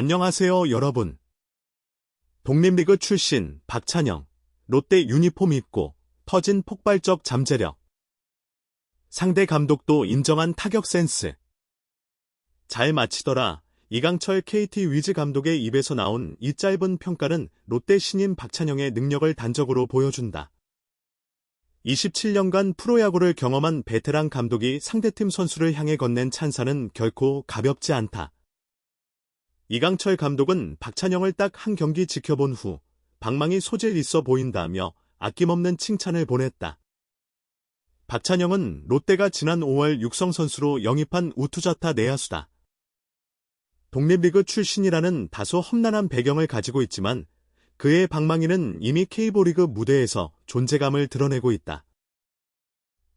안녕하세요, 여러분. 독립리그 출신 박찬영, 롯데 유니폼 입고 터진 폭발적 잠재력. 상대 감독도 인정한 타격 센스. 잘 마치더라. 이강철 KT 위즈 감독의 입에서 나온 이 짧은 평가는 롯데 신인 박찬영의 능력을 단적으로 보여준다. 27년간 프로야구를 경험한 베테랑 감독이 상대팀 선수를 향해 건넨 찬사는 결코 가볍지 않다. 이강철 감독은 박찬영을 딱 한 경기 지켜본 후 방망이 소질 있어 보인다며 아낌없는 칭찬을 보냈다. 박찬영은 롯데가 지난 5월 육성 선수로 영입한 우투자타 내야수다. 독립리그 출신이라는 다소 험난한 배경을 가지고 있지만 그의 방망이는 이미 K보리그 무대에서 존재감을 드러내고 있다.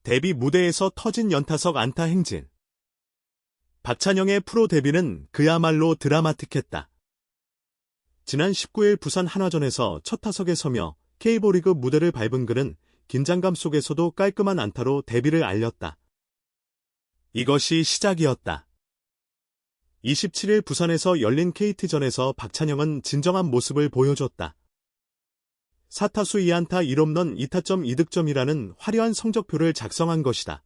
데뷔 무대에서 터진 연타석 안타 행진. 박찬영의 프로 데뷔는 그야말로 드라마틱했다. 지난 19일 부산 한화전에서 첫 타석에 서며 K보리그 무대를 밟은 그는 긴장감 속에서도 깔끔한 안타로 데뷔를 알렸다. 이것이 시작이었다. 27일 부산에서 열린 KT전에서 박찬영은 진정한 모습을 보여줬다. 4타수 2안타 1홈런 2타점 2득점이라는 화려한 성적표를 작성한 것이다.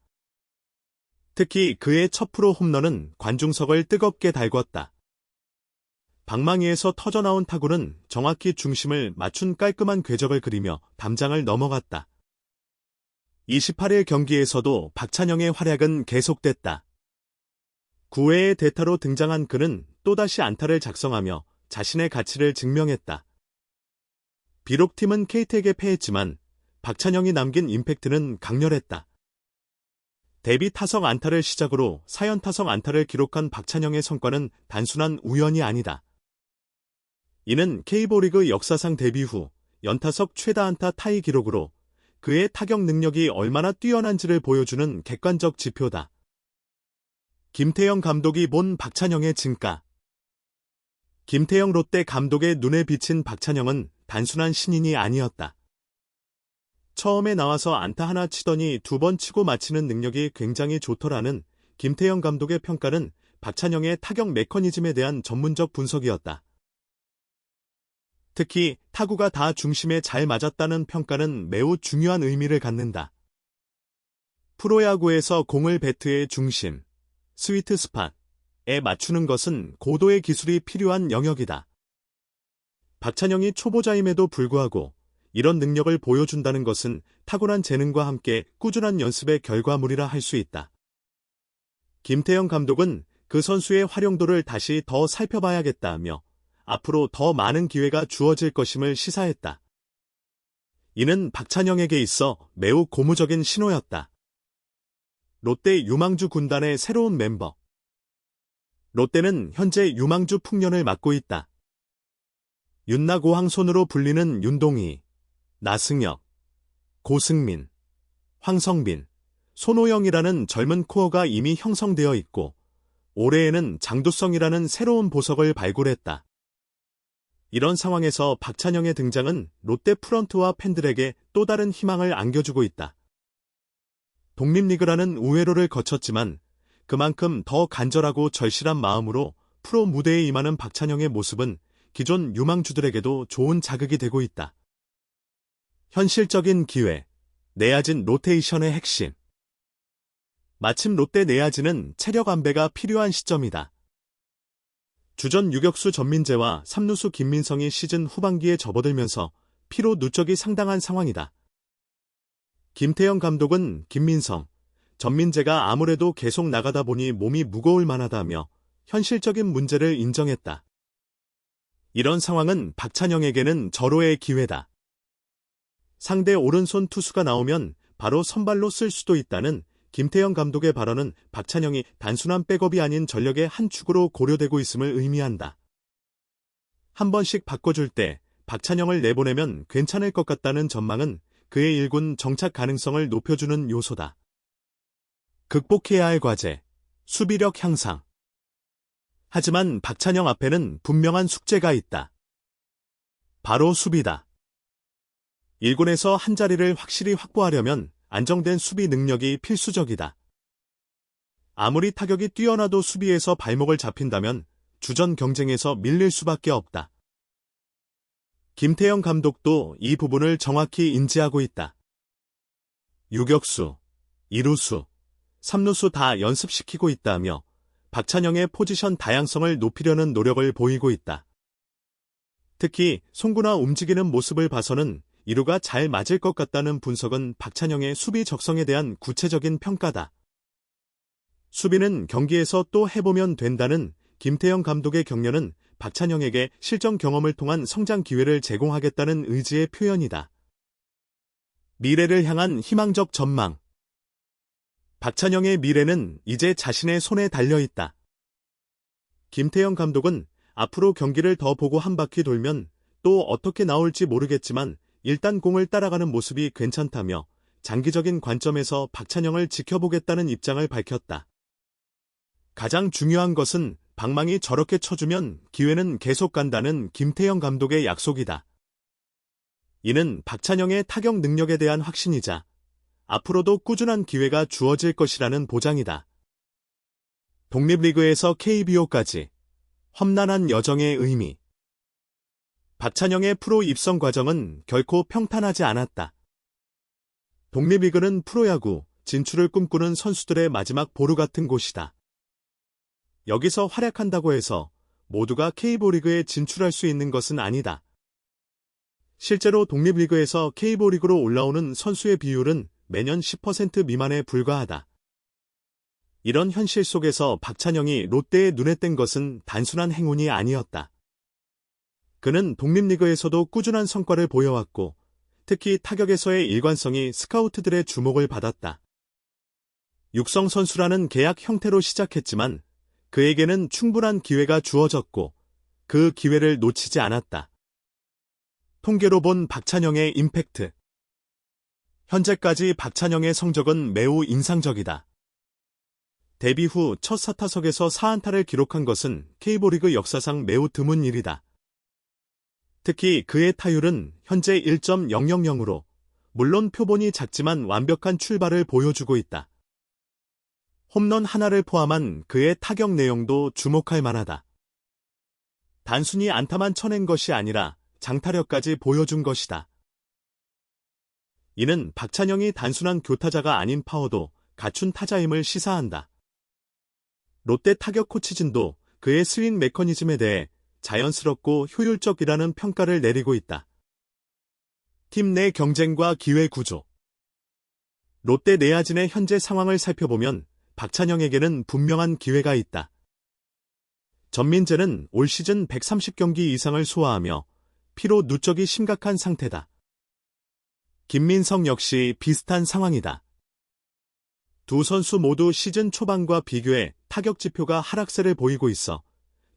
특히 그의 첫 프로 홈런은 관중석을 뜨겁게 달궜다. 방망이에서 터져나온 타구는 정확히 중심을 맞춘 깔끔한 궤적을 그리며 담장을 넘어갔다. 28일 경기에서도 박찬영의 활약은 계속됐다. 9회의 대타로 등장한 그는 또다시 안타를 작성하며 자신의 가치를 증명했다. 비록 팀은 KT에게 패했지만 박찬영이 남긴 임팩트는 강렬했다. 데뷔 타석 안타를 시작으로 사연 타석 안타를 기록한 박찬영의 성과는 단순한 우연이 아니다. 이는 K보리그 역사상 데뷔 후 연타석 최다 안타 타이 기록으로 그의 타격 능력이 얼마나 뛰어난지를 보여주는 객관적 지표다. 김태형 감독이 본 박찬영의 진가. 김태형 롯데 감독의 눈에 비친 박찬영은 단순한 신인이 아니었다. 처음에 나와서 안타 하나 치더니 두 번 치고 마치는 능력이 굉장히 좋더라는 김태형 감독의 평가는 박찬영의 타격 메커니즘에 대한 전문적 분석이었다. 특히 타구가 다 중심에 잘 맞았다는 평가는 매우 중요한 의미를 갖는다. 프로야구에서 공을 배트의 중심, 스위트 스팟에 맞추는 것은 고도의 기술이 필요한 영역이다. 박찬영이 초보자임에도 불구하고 이런 능력을 보여준다는 것은 타고난 재능과 함께 꾸준한 연습의 결과물이라 할 수 있다. 김태형 감독은 그 선수의 활용도를 다시 더 살펴봐야겠다며 앞으로 더 많은 기회가 주어질 것임을 시사했다. 이는 박찬영에게 있어 매우 고무적인 신호였다. 롯데 유망주 군단의 새로운 멤버. 롯데는 현재 유망주 풍년을 맡고 있다. 윤나고항손으로 불리는 윤동희, 나승혁, 고승민, 황성빈, 손호영이라는 젊은 코어가 이미 형성되어 있고 올해에는 장두성이라는 새로운 보석을 발굴했다. 이런 상황에서 박찬영의 등장은 롯데 프런트와 팬들에게 또 다른 희망을 안겨주고 있다. 독립리그라는 우회로를 거쳤지만 그만큼 더 간절하고 절실한 마음으로 프로 무대에 임하는 박찬영의 모습은 기존 유망주들에게도 좋은 자극이 되고 있다. 현실적인 기회, 내야진 로테이션의 핵심. 마침 롯데 내야진은 체력 안배가 필요한 시점이다. 주전 유격수 전민재와 삼루수 김민성이 시즌 후반기에 접어들면서 피로 누적이 상당한 상황이다. 김태형 감독은 김민성, 전민재가 아무래도 계속 나가다 보니 몸이 무거울 만하다며 현실적인 문제를 인정했다. 이런 상황은 박찬영에게는 절호의 기회다. 상대 오른손 투수가 나오면 바로 선발로 쓸 수도 있다는 김태형 감독의 발언은 박찬영이 단순한 백업이 아닌 전력의 한 축으로 고려되고 있음을 의미한다. 한 번씩 바꿔줄 때 박찬영을 내보내면 괜찮을 것 같다는 전망은 그의 일군 정착 가능성을 높여주는 요소다. 극복해야 할 과제, 수비력 향상. 하지만 박찬영 앞에는 분명한 숙제가 있다. 바로 수비다. 1군에서 한 자리를 확실히 확보하려면 안정된 수비 능력이 필수적이다. 아무리 타격이 뛰어나도 수비에서 발목을 잡힌다면 주전 경쟁에서 밀릴 수밖에 없다. 김태형 감독도 이 부분을 정확히 인지하고 있다. 유격수, 이루수, 삼루수 다 연습시키고 있다며 박찬영의 포지션 다양성을 높이려는 노력을 보이고 있다. 특히 송구나 움직이는 모습을 봐서는 이루가 잘 맞을 것 같다는 분석은 박찬영의 수비 적성에 대한 구체적인 평가다. 수비는 경기에서 또 해보면 된다는 김태형 감독의 격려는 박찬영에게 실전 경험을 통한 성장 기회를 제공하겠다는 의지의 표현이다. 미래를 향한 희망적 전망. 박찬영의 미래는 이제 자신의 손에 달려 있다. 김태형 감독은 앞으로 경기를 더 보고 한 바퀴 돌면 또 어떻게 나올지 모르겠지만 일단 공을 따라가는 모습이 괜찮다며 장기적인 관점에서 박찬영을 지켜보겠다는 입장을 밝혔다. 가장 중요한 것은 방망이 저렇게 쳐주면 기회는 계속 간다는 김태형 감독의 약속이다. 이는 박찬영의 타격 능력에 대한 확신이자 앞으로도 꾸준한 기회가 주어질 것이라는 보장이다. 독립리그에서 KBO까지 험난한 여정의 의미 박찬영의 프로 입성 과정은 결코 평탄하지 않았다. 독립리그는 프로야구 진출을 꿈꾸는 선수들의 마지막 보루 같은 곳이다. 여기서 활약한다고 해서 모두가 K보리그에 진출할 수 있는 것은 아니다. 실제로 독립리그에서 K보리그로 올라오는 선수의 비율은 매년 10% 미만에 불과하다. 이런 현실 속에서 박찬영이 롯데에 눈에 띈 것은 단순한 행운이 아니었다. 그는 독립리그에서도 꾸준한 성과를 보여왔고, 특히 타격에서의 일관성이 스카우트들의 주목을 받았다. 육성 선수라는 계약 형태로 시작했지만 그에게는 충분한 기회가 주어졌고 그 기회를 놓치지 않았다. 통계로 본 박찬영의 임팩트. 현재까지 박찬영의 성적은 매우 인상적이다. 데뷔 후 첫 사타석에서 4안타를 기록한 것은 K보리그 역사상 매우 드문 일이다. 특히 그의 타율은 현재 1.000으로 물론 표본이 작지만 완벽한 출발을 보여주고 있다. 홈런 하나를 포함한 그의 타격 내용도 주목할 만하다. 단순히 안타만 쳐낸 것이 아니라 장타력까지 보여준 것이다. 이는 박찬영이 단순한 교타자가 아닌 파워도 갖춘 타자임을 시사한다. 롯데 타격 코치진도 그의 스윙 메커니즘에 대해 자연스럽고 효율적이라는 평가를 내리고 있다. 팀 내 경쟁과 기회 구조 롯데 내야진의 현재 상황을 살펴보면 박찬영에게는 분명한 기회가 있다. 전민재는 올 시즌 130경기 이상을 소화하며 피로 누적이 심각한 상태다. 김민성 역시 비슷한 상황이다. 두 선수 모두 시즌 초반과 비교해 타격 지표가 하락세를 보이고 있어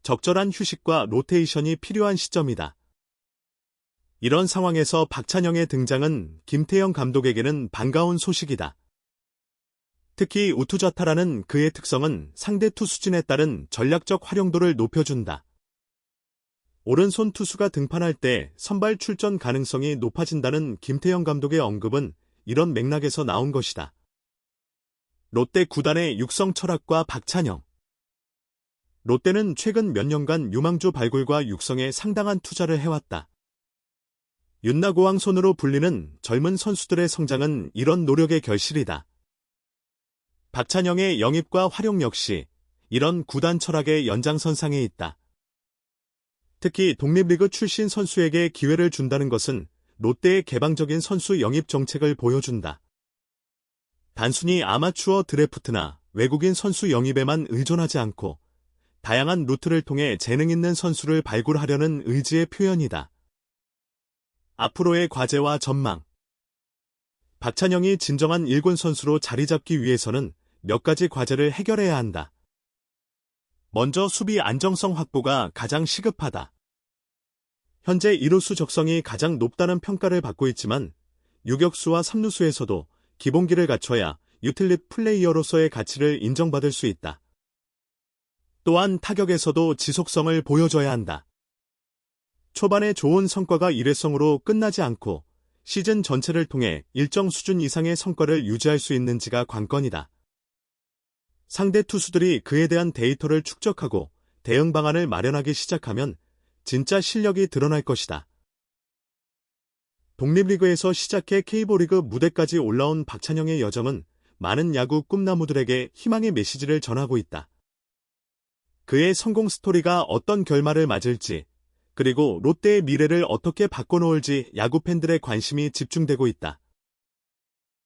적절한 휴식과 로테이션이 필요한 시점이다. 이런 상황에서 박찬영의 등장은 김태형 감독에게는 반가운 소식이다. 특히 우투자타라는 그의 특성은 상대 투수진에 따른 전략적 활용도를 높여준다. 오른손 투수가 등판할 때 선발 출전 가능성이 높아진다는 김태형 감독의 언급은 이런 맥락에서 나온 것이다. 롯데 구단의 육성 철학과 박찬영 롯데는 최근 몇 년간 유망주 발굴과 육성에 상당한 투자를 해왔다. 윤나고왕 손으로 불리는 젊은 선수들의 성장은 이런 노력의 결실이다. 박찬영의 영입과 활용 역시 이런 구단 철학의 연장선상에 있다. 특히 독립리그 출신 선수에게 기회를 준다는 것은 롯데의 개방적인 선수 영입 정책을 보여준다. 단순히 아마추어 드래프트나 외국인 선수 영입에만 의존하지 않고 다양한 루트를 통해 재능 있는 선수를 발굴하려는 의지의 표현이다. 앞으로의 과제와 전망 박찬영이 진정한 일군 선수로 자리 잡기 위해서는 몇 가지 과제를 해결해야 한다. 먼저 수비 안정성 확보가 가장 시급하다. 현재 1루수 적성이 가장 높다는 평가를 받고 있지만 유격수와 3루수에서도 기본기를 갖춰야 유틸릿 플레이어로서의 가치를 인정받을 수 있다. 또한 타격에서도 지속성을 보여줘야 한다. 초반에 좋은 성과가 일회성으로 끝나지 않고 시즌 전체를 통해 일정 수준 이상의 성과를 유지할 수 있는지가 관건이다. 상대 투수들이 그에 대한 데이터를 축적하고 대응 방안을 마련하기 시작하면 진짜 실력이 드러날 것이다. 독립리그에서 시작해 K보리그 무대까지 올라온 박찬영의 여정은 많은 야구 꿈나무들에게 희망의 메시지를 전하고 있다. 그의 성공 스토리가 어떤 결말을 맞을지, 그리고 롯데의 미래를 어떻게 바꿔놓을지 야구 팬들의 관심이 집중되고 있다.